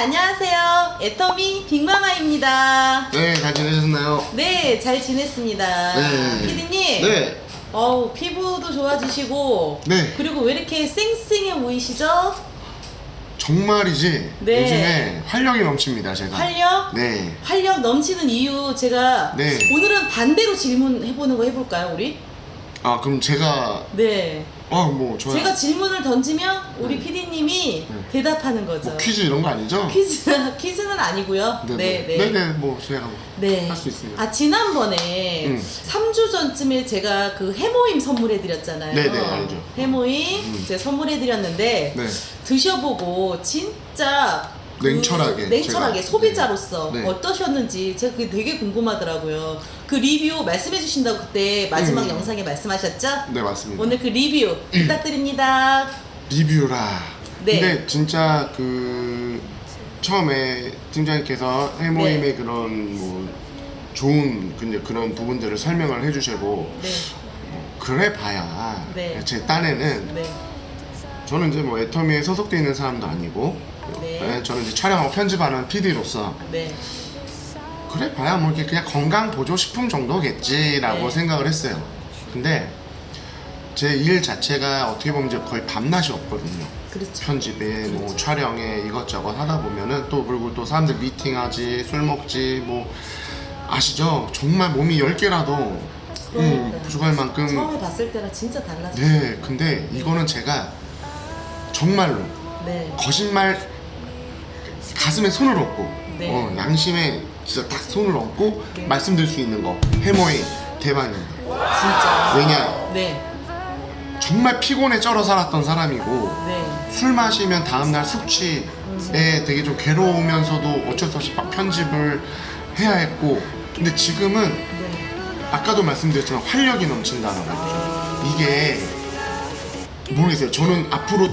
안녕하세요. 애터미 빅마마입니다. 네, 잘 지내셨나요? 네, 잘 지냈습니다. 네. 피디님. 네. 어우, 피부도 좋아지시고. 네. 그리고 왜 이렇게 쌩쌩해 보이시죠? 정말이지. 네. 요즘에 활력이 넘칩니다, 제가. 활력? 네. 활력 넘치는 이유 제가 네. 오늘은 반대로 질문해보는 거 해볼까요, 우리? 아, 그럼 제가 네. 어, 뭐 좋아요. 제가 질문을 던지면 우리 네. 피디님이 네. 대답하는 거죠. 뭐 퀴즈 이런 거 아니죠? 퀴즈, 퀴즈는 아니고요. 네, 네. 네, 네, 뭐 제가 네. 할 수 있습니다. 아 지난번에 음. 3주 전쯤에 제가 그 해모임 선물해 드렸잖아요. 네네, 알죠. 해모임 음. 제가 선물해 드렸는데 네. 드셔보고 진짜 그 냉철하게 냉철하게 제가, 소비자로서 네. 어떠셨는지 제가 그게 되게 궁금하더라고요. 그 리뷰 말씀해 주신다고 그때 마지막 음. 영상에 말씀하셨죠? 네, 맞습니다. 오늘 그 리뷰 부탁드립니다. 리뷰라. 네. 근데 진짜 그 처음에 팀장님께서 해모임의 네. 그런 뭐 좋은 근데 그런 부분들을 설명을 해주시고 네, 그래 봐야 네. 제 딴에는 네, 저는 이제 뭐 애터미에 소속돼 있는 사람도 아니고 네. 네, 저는 이제 촬영하고 편집하는 PD로서 네, 그래 봐야 뭐 이렇게 그냥 건강 보조 식품 정도겠지라고 네. 생각을 했어요. 근데 제 일 자체가 어떻게 보면 이제 거의 밤낮이 없거든요. 그렇죠. 편집에 뭐 그렇죠. 촬영에 이것저것 하다 보면은 또 그리고 또 사람들 미팅하지 술 먹지 뭐 아시죠? 정말 몸이 열 개라도 음. 부족할 만큼 처음에 봤을 때랑 진짜 달라졌어요. 네 근데 이거는 제가 정말로 네. 거짓말 가슴에 손을 얹고 네. 어, 양심에 진짜 딱 손을 얹고 네. 말씀드릴 수 있는 거 해모이 대박입니다 진짜. 왜냐 네, 정말 피곤에 쩔어 살았던 사람이고 네, 술 마시면 다음날 숙취에 되게 좀 괴로우면서도 어쩔 수 없이 막 편집을 해야 했고 근데 지금은 네. 아까도 말씀드렸지만 활력이 넘친다는 거죠 이게 모르겠어요 저는 앞으로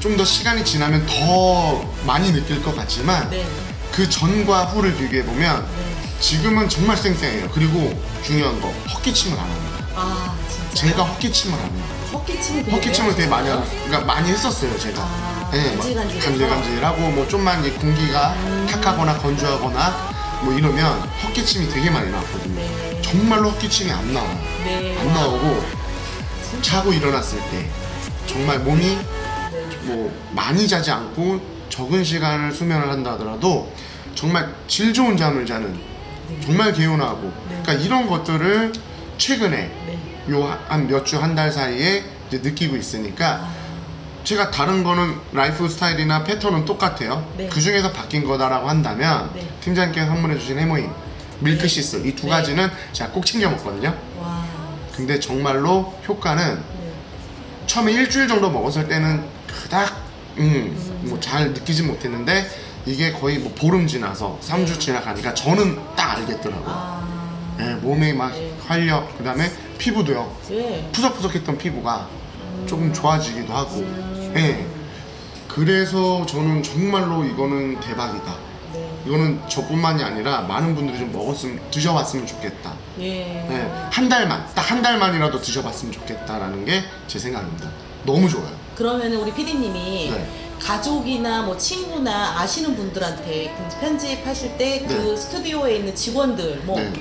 좀 더 시간이 지나면 더 많이 느낄 것 같지만 네, 그 전과 후를 비교해 보면 네. 지금은 정말 쌩쌩해요. 그리고 중요한 거 헛기침을 안 합니다. 아, 진짜. 제가 헛기침을 안 해요. 헛기침을 되게 헛기침을 되게 많이 하셨어요? 하고, 그러니까 많이 했었어요 제가. 아, 예, 막 간질간질해서? 간질간질하고 뭐 좀만 이제 공기가 음. 탁하거나 건조하거나 뭐 이러면 헛기침이 되게 많이 나왔거든요. 네. 정말로 헛기침이 안 나와요. 네. 안 나오고 자고 일어났을 때 정말 몸이 네. 뭐 많이 자지 않고 적은 시간을 수면을 한다 하더라도 정말 질 좋은 잠을 자는 정말 개운하고 네. 그러니까 이런 것들을 최근에 네. 요한 몇 주 한 달 사이에 이제 느끼고 있으니까 아, 제가 다른 거는 라이프 스타일이나 패턴은 똑같아요 네. 그 중에서 바뀐 거다라고 한다면 네. 팀장님께서 선물해 주신 해모임 밀크 시스 이두 네. 가지는 제가 꼭 챙겨 먹거든요 와. 근데 정말로 효과는 네. 처음에 일주일 정도 먹었을 때는 그닥 음, 뭐 잘 느끼진 못했는데 이게 거의 뭐 보름 지나서 3주 지나가니까 저는 딱 알겠더라고요. 아. 예, 몸에 막 네. 활력, 그 다음에 피부도요. 네. 푸석푸석했던 피부가 조금 좋아지기도 하고. 음. 예. 그래서 저는 정말로 이거는 대박이다. 네. 이거는 저뿐만이 아니라 많은 분들이 좀 먹었으면, 드셔봤으면 좋겠다. 예. 예, 한 달만, 딱 한 달만이라도 드셔봤으면 좋겠다라는 게 제 생각입니다. 너무 좋아요. 그러면 우리 피디님이 네. 가족이나 뭐 친구나 아시는 분들한테 그 편집하실 때 그 네. 스튜디오에 있는 직원들 뭐 네.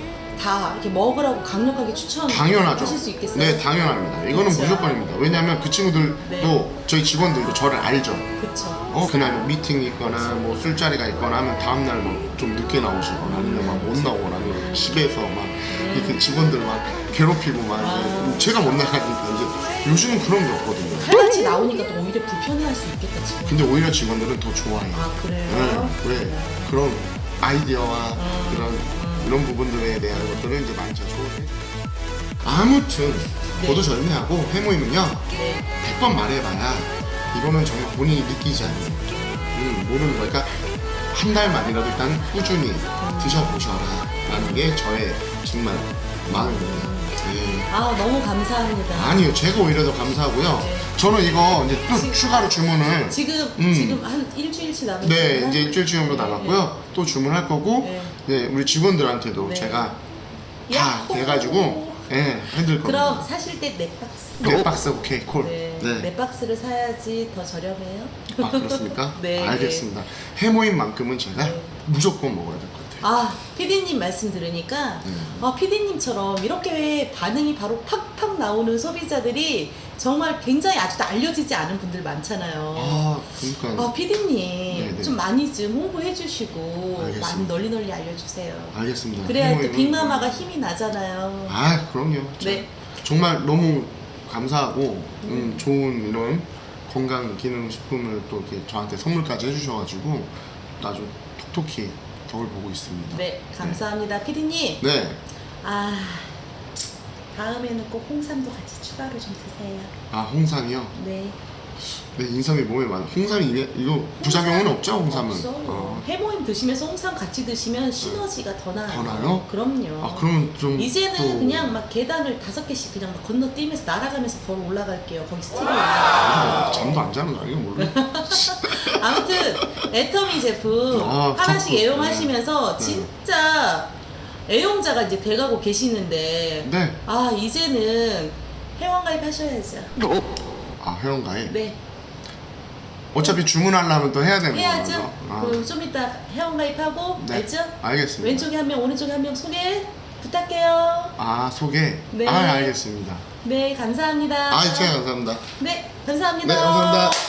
다 이렇게 먹으라고 강력하게 추천 당연하죠. 수 있겠어요? 네, 당연합니다. 이거는 그쵸? 무조건입니다. 왜냐하면 그 친구들도 네. 저희 직원들도 저를 알죠. 그쵸. 어, 그날 뭐 미팅이 있거나 뭐 술자리가 있거나 하면 다음날 뭐 좀 늦게 나오시거나 아니면 막 못 나오거나 아니면 집에서 막 이렇게 직원들 막 괴롭히고 막 아. 이제 제가 못 나가니까 이제 요즘은 그런 게 없거든요. 칼같이 나오니까 또 오히려 불편해할 수 있겠다 지금. 근데 오히려 직원들은 더 좋아해요. 아 그래요? 네, 왜 그런 아이디어와 음. 그런 이런 부분들에 대한 것들을 이제 많이 좋아해. 아무튼 네. 모두 절미하고 해모임은요 네. 100번 말해봐야 이거는 정말 본인이 느끼지 않는 음, 모르는 거니까 한 달만이라도 일단 꾸준히 드셔보셔라 라는 게 저의 정말 마음입니다 예. 아 너무 감사합니다. 아니요 제가 오히려 더 감사하고요 네. 저는 이거 이제 또 추가로 주문을 지금 음. 지금 한 일주일치 남았어요. 네 이제 일주일 정도 남았고요 또 주문할 거고 네. 네, 우리 직원들한테도 네. 제가 다 야호! 돼가지고 예, 거. 그럼 사실 때 넷박스. 네 박스 오케이 콜. 네. 네. 넷박스를 사야지 더 저렴해요. 아 그렇습니까? 네. 알겠습니다. 해모인만큼은 제가 네. 무조건 먹어야 될것같 아, 피디님 말씀 들으니까, 네. 아, 피디님처럼 이렇게 반응이 바로 팍팍 나오는 소비자들이 정말 굉장히 아직도 알려지지 않은 분들 많잖아요. 아 그러니까 아, 피디님 네네. 좀 많이 좀 홍보해 주시고 알겠습니다. 많이 널리 널리 알려주세요. 알겠습니다. 그래야 또 빅마마가 힘이 나잖아요. 아 그럼요. 네. 정말 너무 감사하고 음, 좋은 이런 건강 기능 식품을 또 이렇게 저한테 선물까지 해주셔가지고 아주 톡톡히 덕을 보고 있습니다. 네, 감사합니다, 피디님. 네. 아, 다음에는 꼭 홍삼도 같이 추가로 좀 드세요. 아 홍삼이요. 네. 네 인삼이 몸에 많아. 홍삼이 이게 이거 부작용은 없죠 홍삼은. 없어요. 어. 해모임 드시면서 홍삼 같이 드시면 시너지가 더 나요. 더 나요? 그럼요. 아 그러면 좀 이제는 또- 그냥 막 계단을 다섯 개씩 그냥 막 건너뛰면서 날아가면서 걸어 올라갈게요. 거기 스티브. 아, 잠도 안 자는 거 아니에요 몰라. 아무튼 애터미 제품 아, 하나씩 자꾸- 애용하시면서 네. 진짜 애용자가 이제 돼가고 계시는데 네. 아 이제는 회원가입 하셔야죠. 아 회원가에. 네 어차피 주문하려면 또 해야 되는 해야죠. 거죠. 아, 그럼 좀 이따 회원가입하고 네. 알죠? 알겠습니다. 왼쪽에 한 명, 오른쪽에 한 명 소개 부탁해요. 아 소개. 네. 아 알겠습니다. 네 감사합니다. 아 제가 감사합니다. 네 감사합니다. 네 감사합니다.